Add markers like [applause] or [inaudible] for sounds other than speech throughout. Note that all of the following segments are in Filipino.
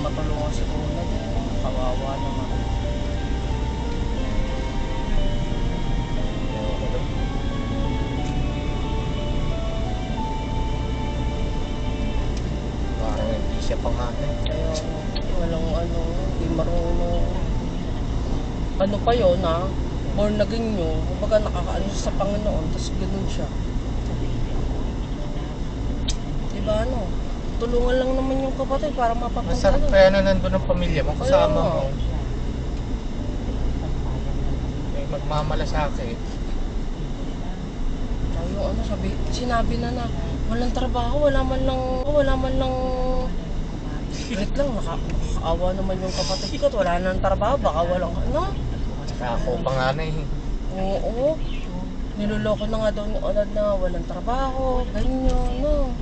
Walang matulungan si Una din. Kawawa naman. Parang hindi siya pangalan. Kaya walang ano, hindi marunong. Ano pa yun ha? Born again nyo. Kumbaga nakakaano sa Panginoon, tapos ganun siya. Diba ano? Tulungan lang naman yung kapatid para mapapunta. Masarap kaya na nandun ang pamilya mo kasama Kaya mo. May magmamalasakit. Yung ano, sabi, sinabi na na, walang trabaho, wala man lang, wala man lang, wait lang, naka, nakakaawa naman yung kapatid ko, wala nang trabaho, baka walang, ano, Tsaka ako pa nga na eh. oo, niloloko na nga daw ni Onad na walang trabaho, ganyan, no.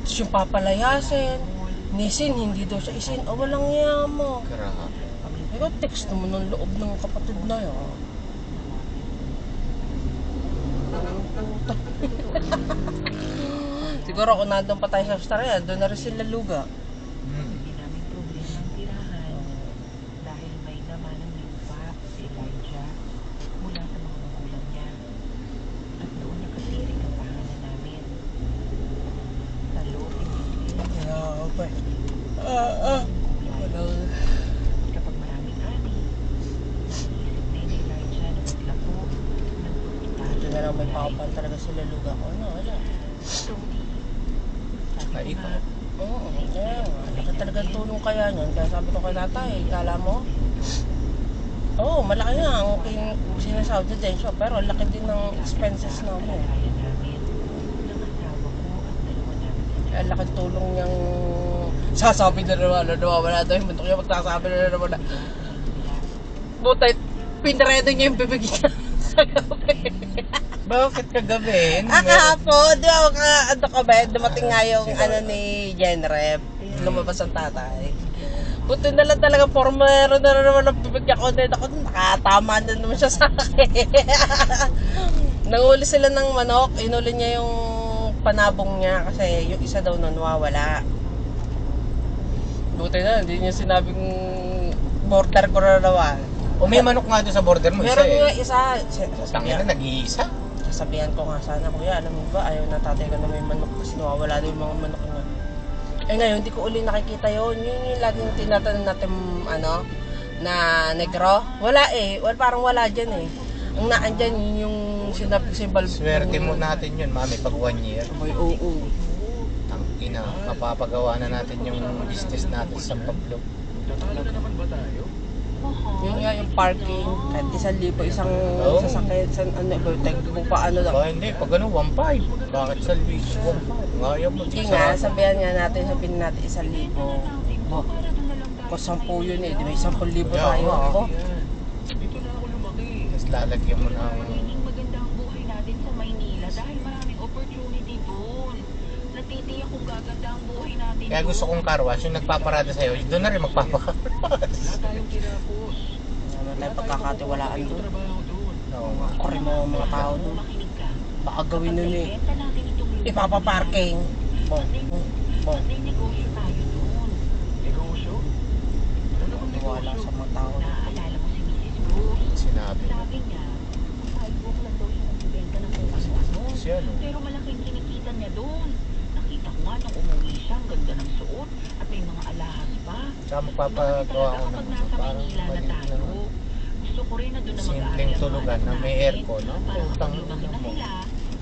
Tapos yung papalayasin, nisin, hindi daw siya isin, oh, walang yamo. Grabe. Ikaw, text naman ng loob ng kapatid na yun. [laughs] Siguro kung nandun pa tayo sa Australia, doon na rin sila luga. Hmm. Hindi namin problema ang tirahan dahil may naman ng lupa si Elijah mula sa mga magulang niya. At doon nakatiring ang tahanan namin. Sa loob din Grabe. Ah, ah. Walang... Kapag maraming ani, isip din ni Elijah na maglapo ng Ito na lang may paupan talaga sila luga ko. Ano, wala. Nga, Oo, kaya nga. Laki talagang tulong kaya niyan. Kaya sabi ko kay tatay, kala mo? Oo, malaki nga ang kin- sinasahod din siya. Pero laki din ng expenses dalawa namin Ang laki tulong niyang sasabi na naman, ano naman, wala daw yung muntok niya magsasabi na naman na, Butay, pinaredo niya yung bibig niya [laughs] sa gabi. Bakit kagabi? Ah, kahapon, di ba, ka, ano ka ba, dumating nga yung ano ni Jenrep, lumabas ang tatay. Buti na lang talaga, formero na naman ang bibig niya ko. Ako, nakatama na naman siya sa akin. [laughs] Nanguli sila ng manok, inuli niya yung panabong niya kasi yung isa daw nun nawawala. Buti na, hindi niya sinabing border ko na naman. O may manok nga doon sa border mo, isa Meron nga eh. isa. Tangina, nag-iisa. Sasabihan ko nga sana, kuya, alam mo ba, ayaw na tatay ko na may manok kasi nawawala daw yung mga manok niya. Eh ngayon, hindi ko uli nakikita yon Yun yung laging tinatanong natin, ano, na negro. Wala eh. Well, parang wala dyan eh. Ang naan dyan, yun yung sinabi si Bal. Swerte mo natin yun, mami, pag one year. Ay, oo. oo. Tangina, mapapagawa na natin yung business natin sa Pablo. Yun nga yung parking. Kahit isang libo, isang Oo. sasakyan, isang ano, tag kung paano lang. Ba, hindi, pag ano, 1.5. Bakit sa? 1.5. Ngayon mo, Hindi nga, sabihan nga natin, sabihin natin isang libo. Oh, kung sampu yun eh, di ba isang libo Yeah, tayo. oo. Oh, Tapos lalagyan mo ng... Magiging maganda ang buhay natin sa Maynila dahil maraming opportunity doon. Natitiyak kung gaganda ang buhay natin Kaya gusto kong car wash, yung nagpaparada sa'yo, doon na rin magpapakarwash. Wala tayong pagkakatiwalaan doon. Oo nga. Kore mo ang mga tao doon. Baka gawin nun eh. Ipapaparking. Bong. Bong. Negosyo tayo doon. Wala sa mga tao. Naaalala mo si Mrs. Bruce? Sinabi. Sabi niya, sidewalk lang daw siya nagbibenta ng kung ano-ano. Siya, no? Pero malaking kinikita niya doon nga nung umuwi siya, ang ganda ng suot at may mga alahas pa. Saka magpapagawa ko ng kapag Manila na. Gusto ko rin na doon na mag-aaral. Simpleng na may aircon, no? Utang na mo.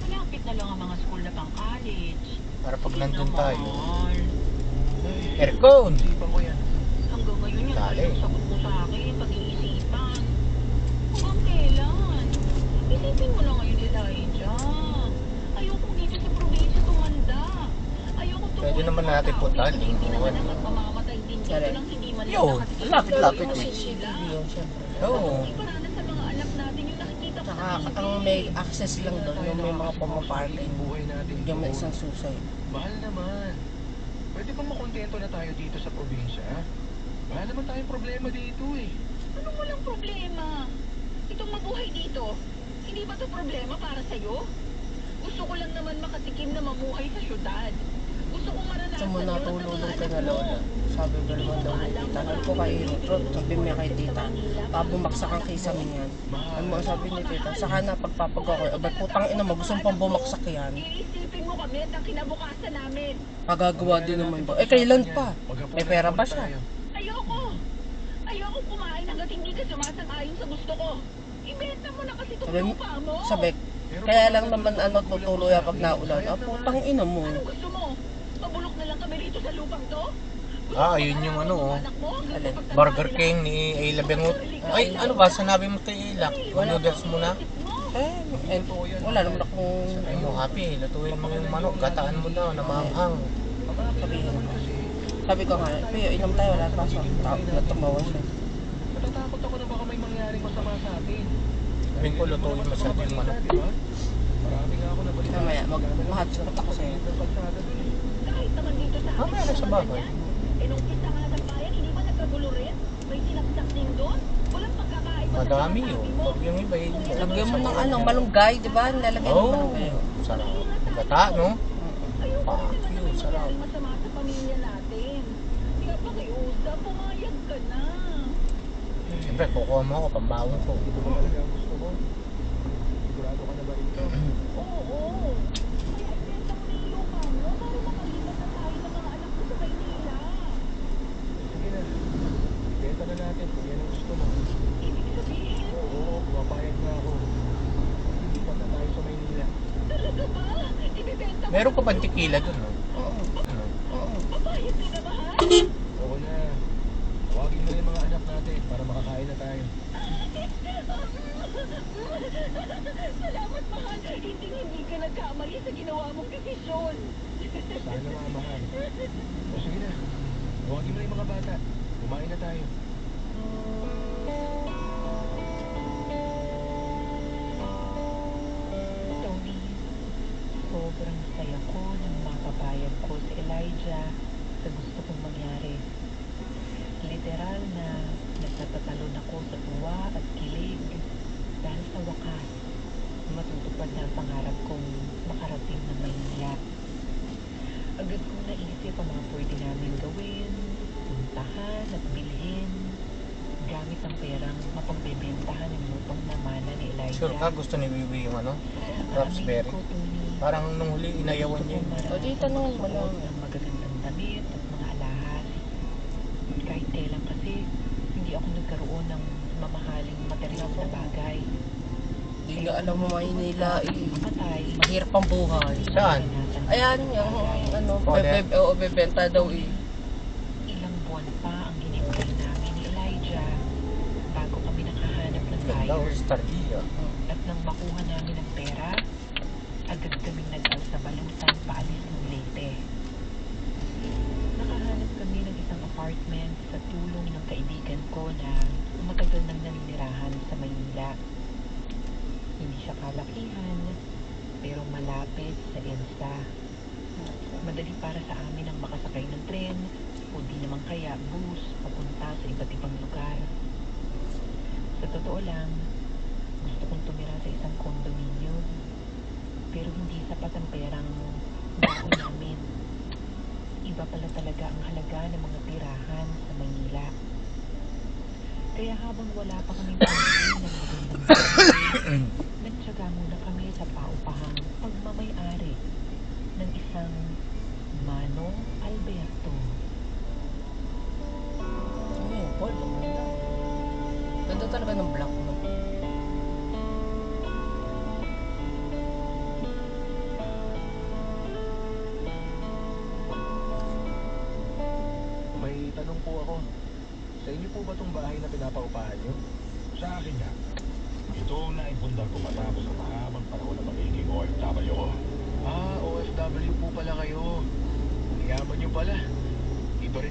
Malapit na lang ang mga school na pang college. Para pag nandun tayo. Aircon! Isipan ko yan. Hanggang ngayon yan, yung sagot ko sa akin, pag-iisipan. Hanggang kailan? Isipin mo na ngayon, Elijah. Ayoko mga anak natin yung nakikita ko Tsaka sa TV. ang may access lang doon, yung may mga pumaparking. buhay natin Yung may isang susay. Mahal naman. Pwede bang makontento na tayo dito sa probinsya? Wala naman tayong problema dito eh. Anong walang problema? Itong mabuhay dito, hindi ba to problema para sa'yo? Gusto ko lang naman makatikim na mamuhay sa syudad. Ko Sa natulog mga ka na lola. Sabi ba naman daw ni tita, sabi ko kay Rod, sabi mo kay tita, pabumaksak ang kisa yan. Ano mo sabi ni tita, saka na pagpapagawa ko, abay putang ina mo, gusto pang bumaksak yan. Iisipin mo kami at ang kinabukasan namin. Pagagawa din naman ba? Eh kailan pa? May pera pa siya. Ayoko. Ayoko kumain hanggat hindi ka sumasang-ayon sa gusto ko. Ibenta mo na kasi itong Sabi, lupa mo. sabi, kaya lang naman ano tutuloy pag naulan. Ah, putang ina mo. Anong gusto mo? Pabulok na lang kami rito sa lupang to? Ah, mo yun yung na ano, mga oh. mo sa Burger? King ni Ayla Bengut. Ay, ano ba? Sanabi mo kay Ayla. Noodles muna. Eh, eh, wala naman akong Ay mo happy, lutuin mo yung manok, gataan mo daw na maanghang. sabihin ko. Sabi ko nga, Pio, inom tayo, wala pa so. Tawag na tumawa siya. Natatakot ako na baka may mangyaring masama sa atin. Sabi ko, lutuin masyado yung manok. Di ba? Marami nga ako nabalitaan. Mamaya, mag mahotspot ako sa'yo. Naman dito sa Ah, meron sa bahay. Eh nung isa nga ng bayan, hindi ba nagkagulo rin? May sinaksak din doon? Walang pagkakaiba Madami yun. mo. Pag yung iba, yun. Lagyan mo ng ano, malunggay, di ba? Nilalagyan ng Oo, malunggay. sarap. Gata, no? Ayoko Fuck you, sarap. masama sa pamilya natin. Kaya pakiusap, pumayag ka na. Siyempre, kukuha mo ako, pambawon ko. Mo? Sigurado ka na ba rito? Oo. [clears throat] Kaya ibenta mo na yung lupa mo para makalipat na tayo ng mga anak ko sa Maynila. Sige na. Benta na natin kung yan ang gusto mo. Ibig sabihin, Oo, pumapayag na ako. Lilipat na tayo sa Maynila. talaga ba? Ibibenta mo Meron pa bang tequila dun, no? Oo, Ano? oo. Papayag na mahal? Oo na. Tawagin mo yung mga anak natin para makakain na tayo. Salamat mahal. Hindi hindi ka nagkamali sa ginawa mong desisyon. Sana mga mahal. O sige na. Tawagin mo yung mga bata. Kumain na tayo. Sobrang saya ko nang makapayag ko si Elijah sa gusto kong mangyari. Literal na nagtatatalon ako sa tuwa at kilig dahil sa wakas matutupad na ang pangarap kong makarating ng Maynila. Agad kong naisip ang mga pwede namin gawin, puntahan at bilhin gamit ang perang mapagbebentahan ng lupang namana ni Elijah. Sure ka, gusto ni Wiwi yung ano? Raspberry? Parang nung huli, inayawan niya. O, di tanong mo lang. ng magagandang damit at mga alahas. Kahit kailan kasi, hindi ako nagkaroon ng mamahaling material na bagay. Di nga alam mo Maynila, eh. Patay. Mahirap ang buhay. Saan? Ayan, yung ano, bebe, oo, bebenta daw eh. Ilang buwan pa ang hinintay namin ni Elijah bago kami nakahanap ng buyer. oh. At nang makuha namin ang pera, agad kaming nag-al sa balutan paalis ng Leyte. Nakahanap kami ng isang apartment sa tulong ng kaibigan ko na matagal nang naninirahan sa Maynila. Hindi siya kalakihan, pero malapit sa EDSA. Madali para sa amin ang makasakay ng tren o di naman kaya bus papunta sa iba't ibang lugar. Sa totoo lang, gusto kong tumira sa isang condominium. Pero hindi sapat ang perang baon namin. Iba pala talaga ang halaga ng mga tirahan sa Maynila. Kaya habang wala pa kami pambili ng magandang bahay, nagtsaga muna kami sa paupahang pagmamayari ng isang Mano Alberto. Ayun, Paul, ganda. Talaga ng black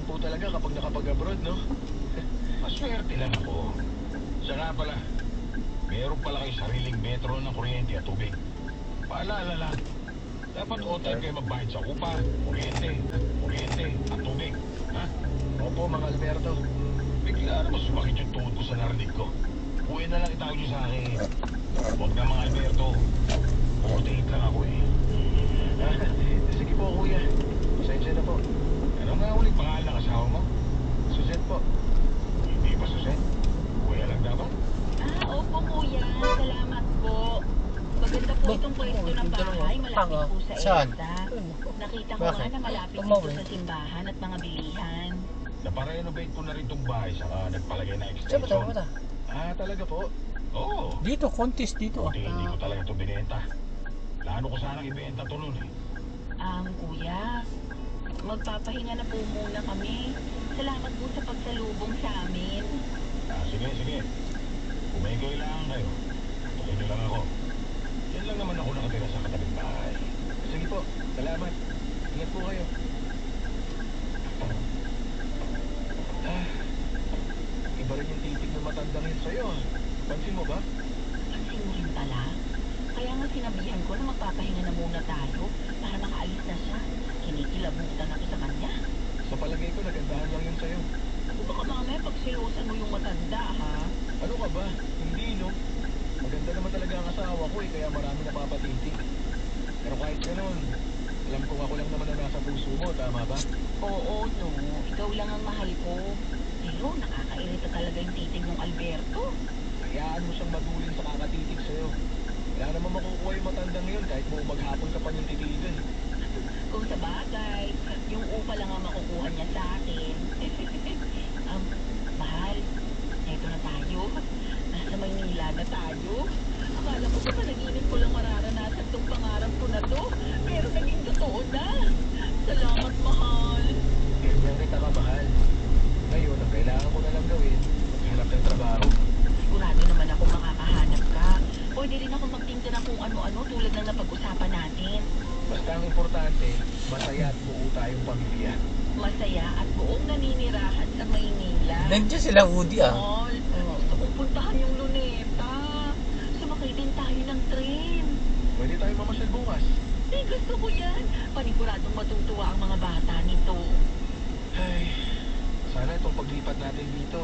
po talaga kapag nakapag-abroad, no? [laughs] Maswerte lang ako. Siya pala, meron pala kayo sariling metro ng kuryente at tubig. Paalala lang, dapat o time kayo magbayad sa upa, kuryente, kuryente at tubig. Ha? Opo, Mang Alberto. Bigla naman sumakit yung tuhod ko sa narinig ko. Uwi na lang itawag niyo sa akin. Huwag na mga Alberto. 48 lang ako eh. [laughs] Sige po, kuya. Pasensya na po. Ano nga ulit pangalan ng asawa mo? Suzette po. Hindi pa suset. Kuya lang dapat. Ah, opo kuya. Salamat po. Maganda po itong pwesto ng po sa Saan? Nakita ko Bakit? nga na malapit dito sa simbahan at mga bilihan. Naparenovate ko na rin itong bahay saka nagpalagay na Saan ba tayo? extension. Ba Ah, talaga po? Oo. Dito, contest dito ah. Buti hindi ko talaga ito binenta. Plano ko sanang ibenta ito noon eh. Ang kuya, magpapahinga na po muna kami. Salamat po sa pagsalubong sa amin. Ah, sige, sige. Kung may kailangan kayo, tuloy lang ako. Yan lang naman ako nakatira sa katabing Sige po. Salamat. Ingat po kayo. Ah, iba rin yung titig ng matandang yun sa'yo. ah. Pansin mo ba? Pansin mo rin pala. Kaya nga sinabihan ko na magpapahinga na muna tayo para makaalis na siya. Kinikilabutan ako sa kanya. Sa palagay ko, nagandahan lang yun sa'yo. O baka mamaya pagsilosan mo yung matanda, ha? Ano ka ba? Hindi, no? Maganda naman talaga ang asawa ko eh, kaya marami napapatitig. Ganun, alam kong ako lang naman ang nasa puso mo, tama ba? Oo, no. Ikaw lang ang mahal ko. Pero nakakairita talaga yung titig ng Alberto. Hayaan mo siyang madulin sa kakatitig sa'yo. Wala naman makukuha yung matandang ngayon kahit mo maghapon ka pa niyang titigan. [laughs] Kung sa bagay, yung upa lang ang makukuha niya sa akin. [laughs] um, mahal, eto na tayo. Nasa Maynila na tayo. Akala ko sa panaginip ko lang mararanasan tong pangarap ko na to. Pero naging totoo na. Salamat, mahal. Ganyan kita kamahal. Ngayon, ang kailangan ko na lang gawin, maghanap ng trabaho. Sigurado naman ako makakahanap ka. Pwede rin ako magtinda ng kung ano-ano tulad ng napag-usapan natin. Basta ang importante, masaya at buo tayong pamilya. Masaya at buong naninirahan sa Maynila. Nandiyan sila Woody ah. Mahal, gusto kong puntahan yung luneta. Sumakay din tayo ng train. Pwede tayo mamasyal bukas. Eh, gusto ko yan. Paniguradong matutuwa ang mga bata nito. Ay, sana itong paglipat natin dito,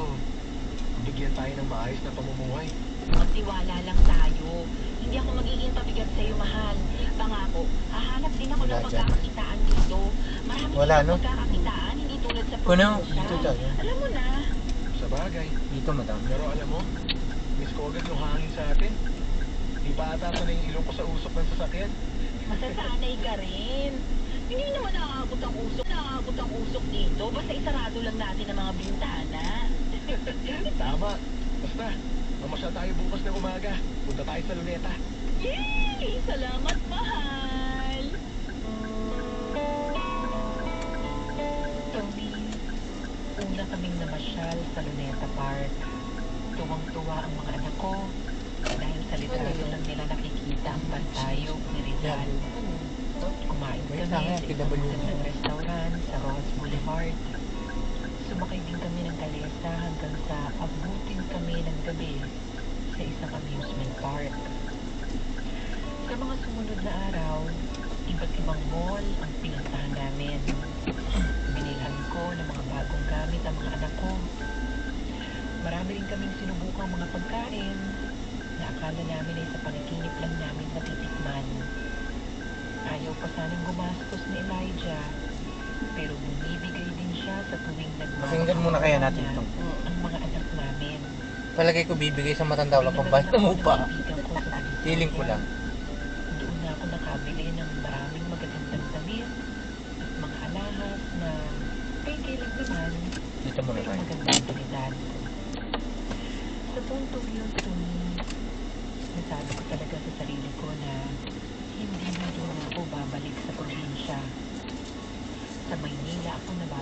bigyan tayo ng maayos na pamumuhay. Magtiwala lang tayo. Hindi ako magiging pabigat sa'yo, mahal. Pangako, hahanap din ako ng dyan. pagkakakitaan dito. Marami Wala, no? pagkakakitaan, hindi tulad sa Kuno, probinsya. dito tayo. Alam mo na, Sa bagay, Dito madam. pero alam mo, miss ko agad yung hangin sa atin. Di pa ata sanay yung ilong ko sa usok ng sasakyan. masasanay ka rin. Hindi naman naaabot ang usok. Naaabot ang usok dito. Basta isarado lang natin ang mga bintana. [laughs] Tama. Basta, mamasyal tayo bukas ng umaga. Punta tayo sa luneta. Yay! Salamat, mahal! Tony, una kaming namasyal sa Luneta Park. Tuwang-tuwa ang mga anak ko sa litrato lang nila nakikita ang pantayog ni Rizal. Kumain kami sa isang restaurant sa Ross Boulevard. Sumakay din kami ng kalesa hanggang sa abutin kami ng gabi sa isang amusement park. Sa mga sumunod na araw, iba't ibang mall ang pinuntahan namin. Binilhan ko ng mga bagong gamit ang mga anak ko. Marami rin kaming sinubukang mga pagkain akala namin ay sa panaginip lang namin matitikman. Ayaw pa sanang gumastos ni Elijah, pero bumibigay din siya sa tuwing Pakinggan muna kaya natin itong. ang mga anak namin. Palagay ko bibigay sa matanda wala pang bayad ng upa. Feeling ko lang. Doon na ako nakabili ng maraming magagandang damit at mga alahas na pwede lang naman Dito muna tayo. magandang kalidad. Sa puntong yun, Tony, nasabi ko talaga sa sarili ko na hindi na doon ako babalik sa probinsya. Sa Maynila ako nababalik.